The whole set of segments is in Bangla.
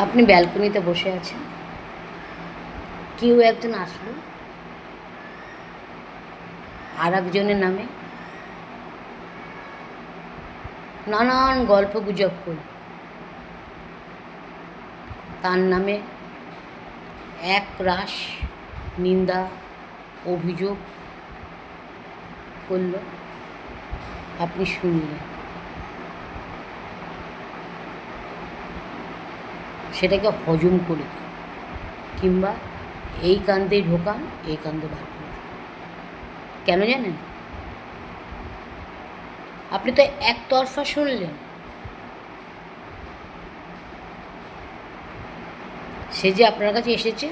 আপনি ব্যালকনিতে বসে আছেন। কেউ একজন আসলো। আর একজনের নামে নানান গল্প গুজব করল। তার নামে এক রাশ নিন্দা, অভিযোগ করল। আপনি শুনলেন। সেটাকে হজম করে দিন কিংবা এই কান্দেই ঢোকান, এই কান্দে বার করে কেন জানেন? আপনি তো একতরফা শুনলেন। সে যে আপনার কাছে এসেছে,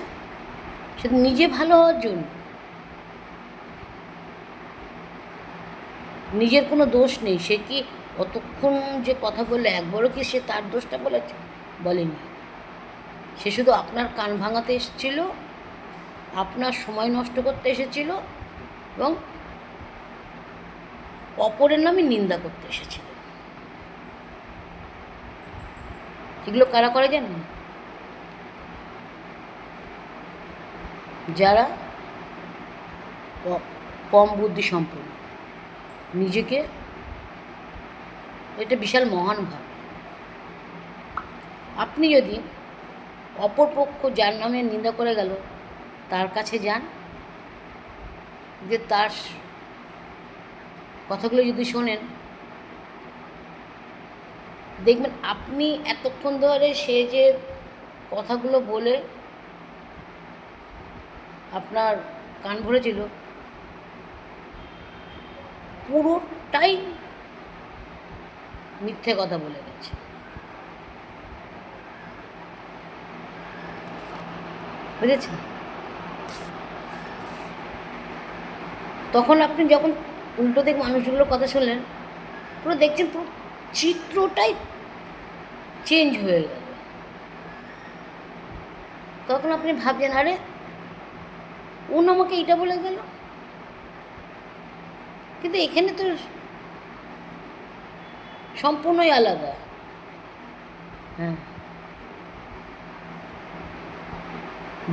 সে তো নিজে ভালো হওয়ার জন্য। নিজের কোনো দোষ নেই। সে কি অতক্ষণ যে কথা বললে, একবারও কি সে তার দোষটা বলেছে? বলেনি। সে শুধু আপনার কান ভাঙাতে এসেছিল, আপনার সময় নষ্ট করতে এসেছিল এবং অপরের নামে নিন্দা করতে এসেছিল। এগুলো কারা করে জানেন? যারা কম বুদ্ধি সম্পন্ন, নিজেকে এটা বিশাল মহান ভাব। আপনি যদি অপরপক্ষ যার নামে নিন্দা করে গেল, তার কাছে যান। যে তার কথাগুলো যদি শোনেন, দেখবেন আপনি এতক্ষণ ধরে সে যে কথাগুলো বলে আপনার কান ভরেছিল, পুরোটাই মিথ্যে কথা বলে গেছে। বুঝেছেন? তখন আপনি যখন উল্টো দিক মানুষগুলোর কথা শুনলেন, পুরো দেখছেন পুরো চিত্রটাই চেঞ্জ হয়ে গেল। তখন আপনি ভাবছেন, আরে উন আমাকে এটা বলে গেল? কিন্তু এখানে তো সম্পূর্ণই আলাদা। হ্যাঁ।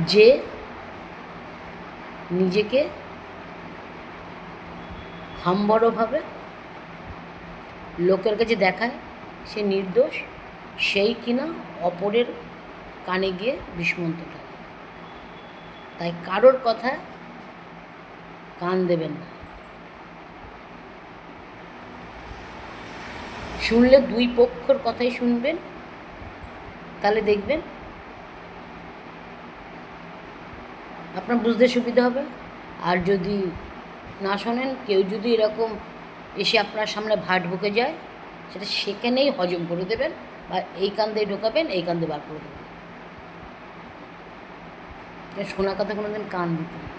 যে নিজেকে হাম্বড়ভাবে লোকের কাছে দেখায়, সে নির্দোষ, সেই কিনা অপরের কানে গিয়ে বিস্মন্ত তাই কারোর কথা কান দেবেন না। শুনলে দুই পক্ষর কথাই শুনবেন, তাহলে দেখবেন আপনার বুঝতে সুবিধা হবে। আর যদি না শোনেন, কেউ যদি এরকম এসে আপনার সামনে ভাট ঢুকে যায়, সেটা সেখানেই হজম করে দেবেন বা এই কান্দে ঢোকাবেন, এই কান্দে বার করে দেবেন। শোনা কথা কোনোদিন কান দিতে নেই।